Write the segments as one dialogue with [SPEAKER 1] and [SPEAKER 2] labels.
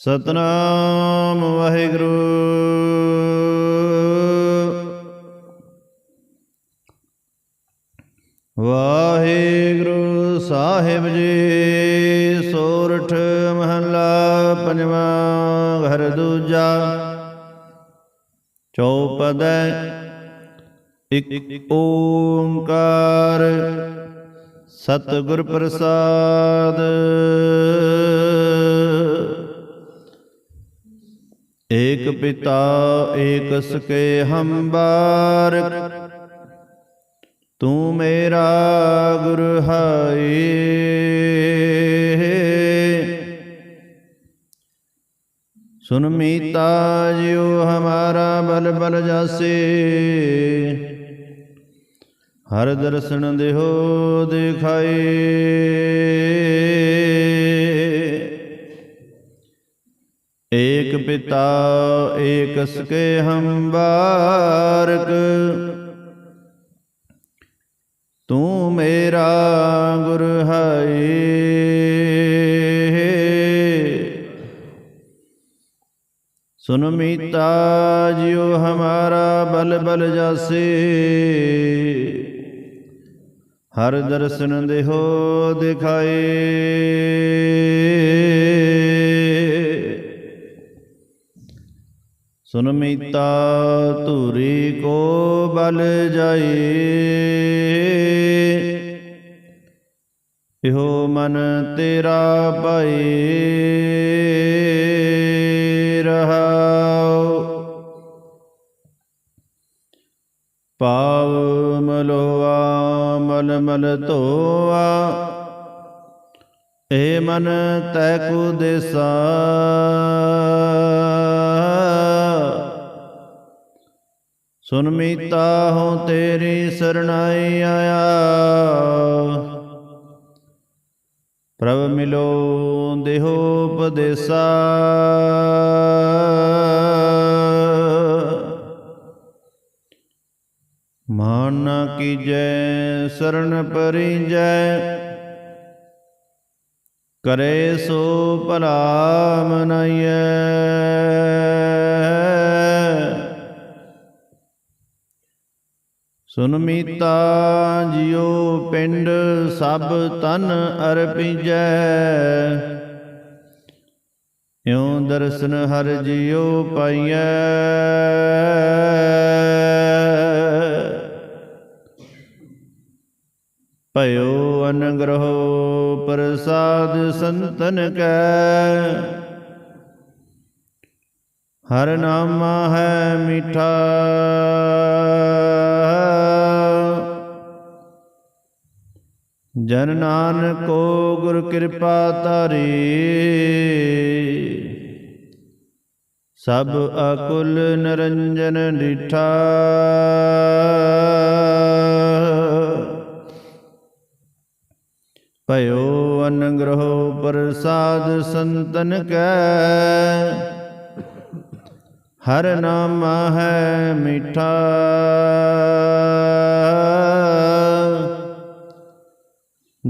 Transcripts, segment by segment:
[SPEAKER 1] ਸਤਨਾਮ ਵਾਹਿਗੁਰੂ। ਵਾਹਿਗੁਰੂ ਸਾਹਿਬ ਜੀ, ਸੋਰਠ ਮਹੱਲਾ ਪੰਜਵਾਂ ਘਰ ਦੂਜਾ। ਚੌਪਦ ਇਕ ਓੰਕਾਰ। ਸਤਿਗੁਰ ਪ੍ਰਸਾਦ। ਏਕ ਪਿਤਾ, ਏਕ ਸਕੇ ਹਮ ਬਾਰਕ ਤੂੰ ਮੇਰਾ ਗੁਰ ਹੈ ਸੁਨ ਮੀਤਾ ਜਿਉ ਹਮਾਰਾ ਬਲ ਬਲ ਜਾਸੇ। ਹਰ ਦਰਸ਼ਨ ਦੇਹੋ ਦਿਖਾਏ। ਏਕ ਪਿਤਾ, ਏਕ ਸਕੇ ਹਮ ਬਾਰਕ ਤੂੰ ਮੇਰਾ ਗੁਰ ਹੈ ਸੁਨ ਮੀਤਾ, ਜਿਉ ਹਮਾਰਾ ਬਲ ਬਲ ਜਾਸੇ। ਹਰ ਦਰਸ਼ਨ ਦੇਹੋ ਦਿਖਾਏ। ਸੁਨ ਮੀਤਾ ਧੂਰੀ ਕੋ ਬਲ ਜਾਏ। ਇਹੋ ਮਨ ਤੇਰਾ ਪਾਏ ਰਹਾਉ। ਪਾਵ ਮਲੋਆ, ਮਲ ਮਲ ਧੋਆ। ਏ ਮਨ ਤੈ ਕੋ ਦੇਸਾ। ਸੁਨ ਮੀਤਾ ਹਉ ਤੇਰੀ ਸਰਣਾਈ ਆਇਆ। ਪ੍ਰਭ ਮਿਲੋ ਦੇਹੋ ਉਪਦੇਸਾ। ਮਾਨ ਨਾ ਕੀਜੈ ਸਰਣ ਪਰਿਜੈ। ਕਰੇ ਸੋ ਭਲਾ ਮਨਾਈਐ ਸੁਨ ਮੀਤਾ ਜਿਉ ਪਿੰਡ ਸਭ ਤਨ ਅਰਪੀਜੈ। ਇਉ ਦਰਸ਼ਨ ਹਰ ਜਿਉ ਪਾਈਐ। ਭਇਓ ਅਨਗ੍ਰਹੋ ਪ੍ਰਸਾਦ ਸੰਤਨ ਕੈ। ਹਰ ਨਾਮਾ ਹੈ ਮਿਠਾ। ਜਨ ਨਾਨਕ ਕੋ ਗੁਰ ਕਿਰਪਾ ਤਾਰੀ ਸਭ ਅਕੁਲ ਨਰੰਜਨ ਡਿਠਾ ਭਇਓ ਅਨਗ੍ਰਹੋ ਪ੍ਰਸਾਦ ਸੰਤਨ ਕੈ। ਹਰ ਨਾਮ ਹੈ ਮਿਠਾ।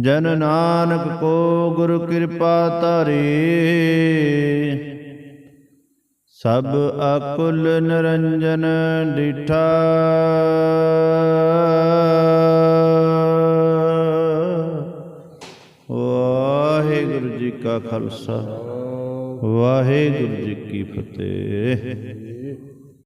[SPEAKER 1] ਜਨ ਨਾਨਕ ਕੋ ਗੁਰ ਕਿਰਪਾ ਧਾਰੀ। ਸਭ ਅਕੁਲ ਨਿਰੰਜਨ ਡਿਠਾ। ਵਾਹਿਗੁਰੂ ਜੀ ਕਾ ਖਾਲਸਾ, ਵਾਹਿਗੁਰੂ ਜੀ ਕੀ ਫਤਿਹ।